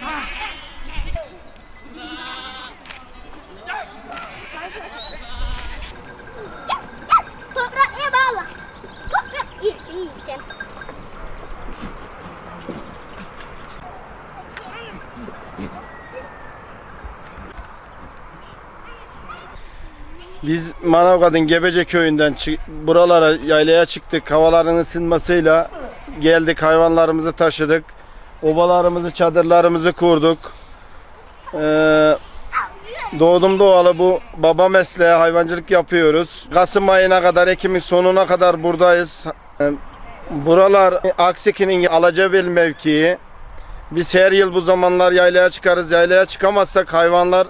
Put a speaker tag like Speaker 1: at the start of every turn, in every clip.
Speaker 1: Ah!
Speaker 2: Biz Manavgat'ın Gebece köyünden buralara yaylaya çıktık. Havaların ısınmasıyla geldik hayvanlarımızı taşıdık. Obalarımızı, çadırlarımızı kurduk. Ee, doğdum doğalı bu baba mesleği hayvancılık yapıyoruz. Kasım ayına kadar, Ekim'in sonuna kadar buradayız. Ee, buralar Akseki'nin Alacabil mevkii. Biz her yıl bu zamanlar yaylaya çıkarız. Yaylaya çıkamazsak hayvanlar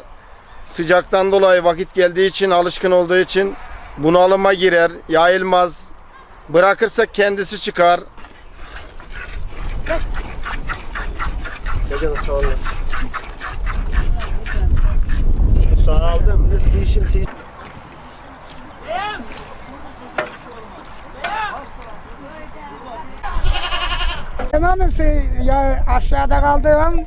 Speaker 2: sıcaktan dolayı vakit geldiği için alışkın olduğu için bunalıma girer, yayılmaz. Bırakırsak kendisi çıkar.
Speaker 3: Secde sağ olun. Sağ aldım. Tişim tiş.
Speaker 4: Tamam şey, ya aşağıda kaldığım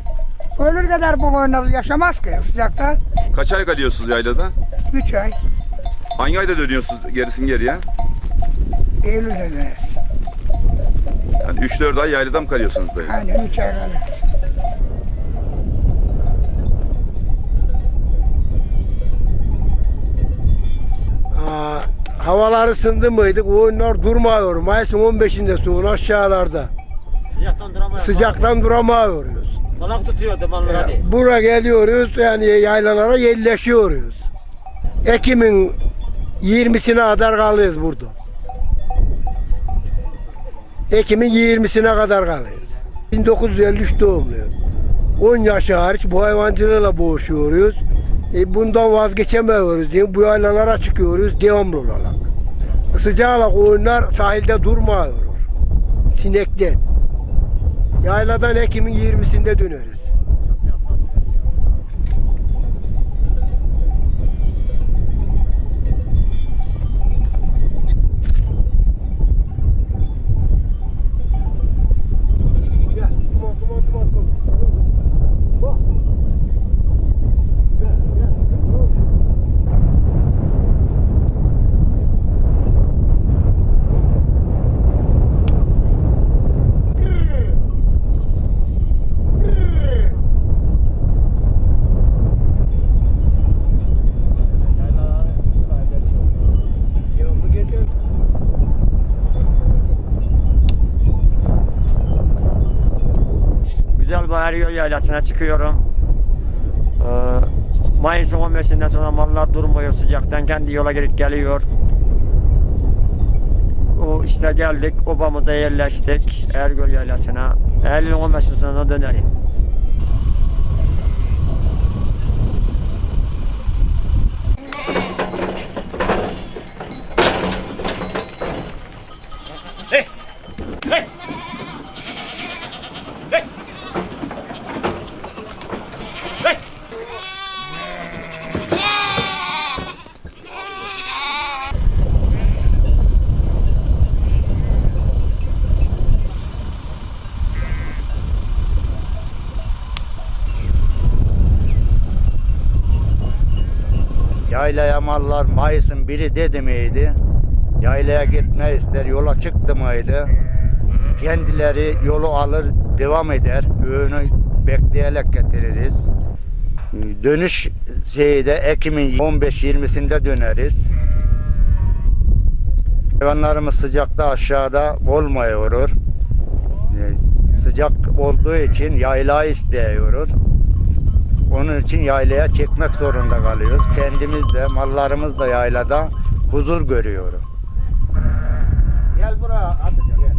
Speaker 4: ölür kadar bu boyunda yaşamaz ki sıcakta.
Speaker 5: Kaç ay kalıyorsunuz yaylada?
Speaker 4: 3 ay
Speaker 5: Hangi ayda dönüyorsunuz gerisin geriye?
Speaker 4: Eylül'de döneriz.
Speaker 5: Yani 3-4 ay yaylada mı kalıyorsunuz böyle?
Speaker 4: Aynen 3 ay kalırız.
Speaker 3: Aa, havalar ısındı mıydı? Oyunlar durmuyor. Mayıs'ın 15'inde suyun aşağılarda.
Speaker 6: Sıcaktan duramıyor.
Speaker 3: Sıcaktan duramıyoruz.
Speaker 6: Balık tutuyor dumanlı hadi.
Speaker 3: Buraya geliyoruz yani yaylalara yerleşiyoruz. Ekim'in 20'sine kadar kalıyoruz burada. Ekim'in 20'sine kadar kalıyoruz. 1953 doğumluyum. 10 yaşı hariç bu hayvancılığıyla boğuşuyoruz. E bundan vazgeçemiyoruz diye bu yaylalara çıkıyoruz devamlı olarak. Sıcakla koyunlar sahilde durmuyor. Sinekten. Yayladan Ekim'in 20'sinde döneriz.
Speaker 6: Yol yaylasına çıkıyorum. Ee, Mayıs'ın 15'inden sonra mallar durmuyor sıcaktan. Kendi yola gidip geliyor. O işte geldik. Obamıza yerleştik. Ergöl yaylasına. Eylül'ün 15'inden sonra dönerim.
Speaker 7: Yaylaya mallar Mayıs'ın biri dedi miydi? Yaylaya gitme ister, yola çıktı mıydı? Kendileri yolu alır, devam eder. Öğünü bekleyerek getiririz. Dönüş şeyi de Ekim'in 15-20'sinde döneriz. Hayvanlarımız sıcakta aşağıda olmuyor. Ee, Sıcak olduğu için yayla isteyiyor. Onun için yaylaya çekmek zorunda kalıyoruz. Kendimiz de mallarımız da yaylada huzur görüyor. Gel buraya Hatice gel.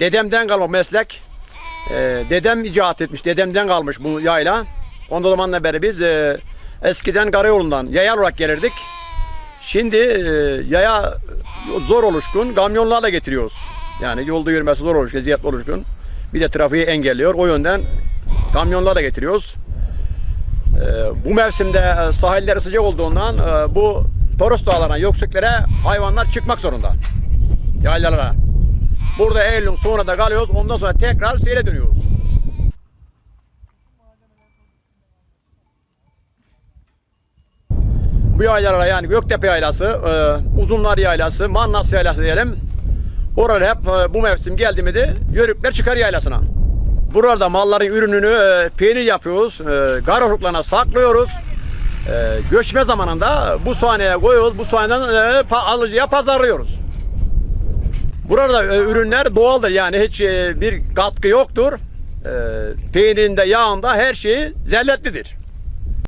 Speaker 8: Dedemden kalma meslek. Ee, dedem icat etmiş, dedemden kalmış bu yayla. Ondan zamanla beri biz e, eskiden karayolundan yaya olarak gelirdik. Şimdi e, yaya zor oluşkun, kamyonlarla getiriyoruz. Yani yolda yürümesi zor oluşkun, eziyetli oluşkun. Bir de trafiği engelliyor. O yönden kamyonlarla getiriyoruz. Ee, bu mevsimde e, sahilleri sıcak olduğundan e, bu Toros dağlarına, yükseklere hayvanlar çıkmak zorunda. Yaylalara. Burada Eylül sonra da kalıyoruz. Ondan sonra tekrar seyre dönüyoruz. Bu yaylalara yani Göktepe yaylası, e, Uzunlar yaylası, Mannas yaylası diyelim. Orada hep e, bu mevsim geldi mi de yörükler çıkar yaylasına. Burada malların ürününü e, peynir yapıyoruz. E, garoruklarına saklıyoruz. E, göçme zamanında bu sahneye koyuyoruz. Bu sahneden e, pa- alıcıya pazarlıyoruz. Burada e, ürünler doğaldır yani hiç e, bir katkı yoktur. E, peynirinde, yağında her şeyi zelletlidir.